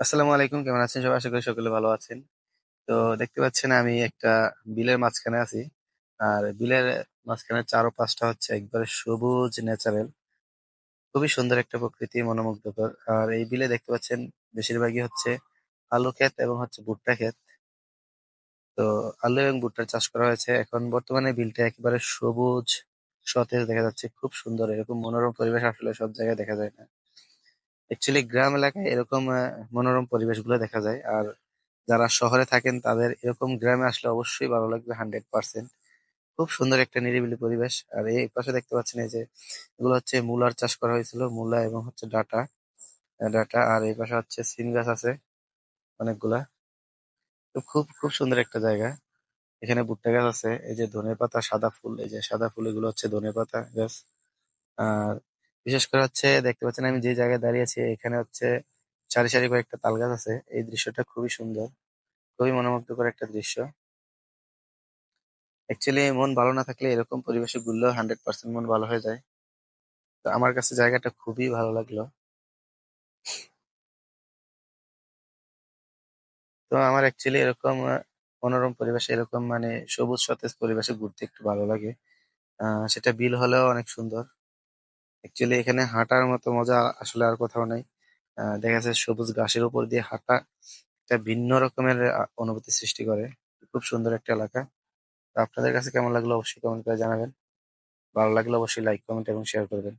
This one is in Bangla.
আসসালামু আলাইকুম, কেমন আছেন সবাই? আশা করি সকলে ভালো আছেন। তো দেখতে পাচ্ছেন আমি একটা বিলের মাঝখানে আছি। আর বিলের মাঝখানে চারপাশটা হচ্ছে একবারে সবুজ ন্যাচারাল। খুবই সুন্দর একটা প্রকৃতি, মনোমুগ্ধকর। আর এই বিলে দেখতে পাচ্ছেন বেশিরভাগই হচ্ছে আলু ক্ষেত এবং হচ্ছে ভুট্টা ক্ষেত। তো আলু এবং ভুট্টার চাষ করা হয়েছে। এখন বর্তমানে বিলটা একেবারে সবুজ, সতেজ দেখা যাচ্ছে। খুব সুন্দর, এরকম মনোরম পরিবেশ আসলে সব জায়গায় দেখা যায় না। অ্যাকচুয়ালি গ্রাম এলাকায় এরকম মনোরম পরিবেশগুলো দেখা যায়। আর যারা শহরে থাকেন, তাদের এরকম গ্রামে আসলে অবশ্যই ভালো লাগবে হান্ড্রেড পার্সেন্ট। খুব সুন্দর একটা নিরিবিলি পরিবেশ। আর এই পাশে দেখতে পাচ্ছেন এই যে, এগুলো হচ্ছে মূলার চাষ করা হয়েছিল, মূলা এবং হচ্ছে ডাটা। ডাটা আর এই পাশে হচ্ছে সিম গাছ আছে অনেকগুলা। খুব খুব সুন্দর একটা জায়গা। এখানে ভুট্টা গাছ আছে, এই যে ধনে পাতা সাদা ফুল, এই যে সাদা ফুল, এগুলো হচ্ছে ধনে পাতা গাছ। আর বিশেষ করে হচ্ছে দেখতে পাচ্ছেন আমি যে জায়গায় দাঁড়িয়ে আছি, এখানে হচ্ছে সারি সারি কয়েকটা তাল গাছ আছে। এই দৃশ্যটা খুবই সুন্দর, খুবই মনোমুগ্ধকর একটা দৃশ্য। অ্যাকচুয়ালি মন ভালো না থাকলে এরকম পরিবেশে ঘুরলেও হান্ড্রেড পার্সেন্ট মন ভালো হয়ে যায়। তো আমার কাছে জায়গাটা খুবই ভালো লাগল। তো আমার অ্যাকচুয়ালি এরকম মনোরম পরিবেশে, এরকম মানে সবুজ সতেজ পরিবেশে ঘুরতে একটু ভালো লাগে। সেটা বিল হলেও অনেক সুন্দর। অ্যাকচুয়ালি এখানে হাঁটার মতো মজা আসলে আর কোথাও নেই। আহ দেখা যাচ্ছে সবুজ ঘাসের উপর দিয়ে হাঁটা একটা ভিন্ন রকমের, আ, অনুভূতি সৃষ্টি করে। খুব সুন্দর একটা এলাকা। আপনাদের কাছে কেমন লাগল অবশ্যই কমেন্ট করে জানাবেন। ভালো লাগলে অবশ্যই লাইক কমেন্ট এবং শেয়ার করবেন।